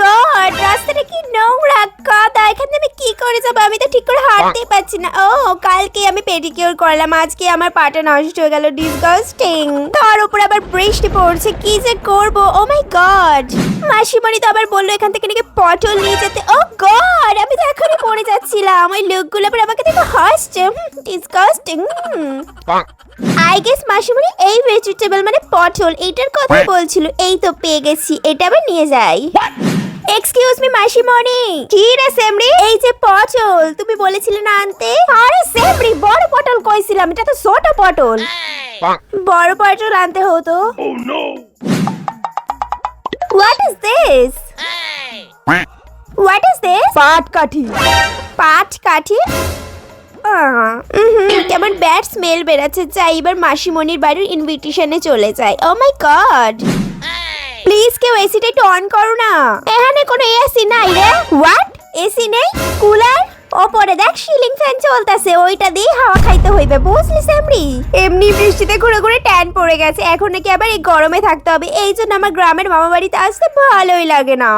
God রাস্তাটা কি নোংরা? কাদা এখানে আমি কি করে যাব? আমি তো ঠিক করে হাঁটতেই পারছি না। ও কালকে আমি পেডিকিউর করলাম আজকে আমার পাটা নষ্ট হয়ে গেল ডিসগাস্টিং তার উপর আবার বৃষ্টি পড়ছে কি যে করব? ও মাই গড মাসিমণি তো আবার বলল এখান থেকে নাকি পটল নিয়ে যেতে। ও গড আমি তো এখনই পড়ে যাচ্ছিলাম। ওই লোকগুলো আবার আমাকে দেখে হাসছে। ডিসগাস্টিং আই গেস মাসিমণি এই ভেজিটেবল মানে পটল এটার কথাই বলছিল এই তো পেয়ে গেছি এটা আবার নিয়ে যাই। এক্সকিউজ মি মাসিমণি। কি রে সেমরি? এই যে পটল তুমি বলেছিলে না আনতে? আরে সেমরি বড় পটল কইছিলাম এটা তো ছোট পটল। বড় পটল আনতে হতো। What is this what is this পাট কাঠি। পাট কাঠি? কেমন ব্যাড স্মেল বেরাচ্ছে যাই এবার মাসিমণির বাড়ির ইনভিটেশনে চলে যায়। ও মাই গড প্লিজ কেউ এসিটা একটু অন করো না। এখানে কোনো এসি নাই রে। হোয়াট এসি নেই কুলার। ওপরে দেখ সিলিং ফ্যান চলতেছে ওইটা দিয়ে হাওয়া খাইতে হইবে বুঝলি সেমরি এমনি বৃষ্টিতে ঘুরে ঘুরে ট্যান পড়ে গেছে এখন নাকি আবার এই গরমে থাকতে হবে এই জন্য আমার গ্রামের মামা বাড়িতে আসতে ভালোই লাগে না।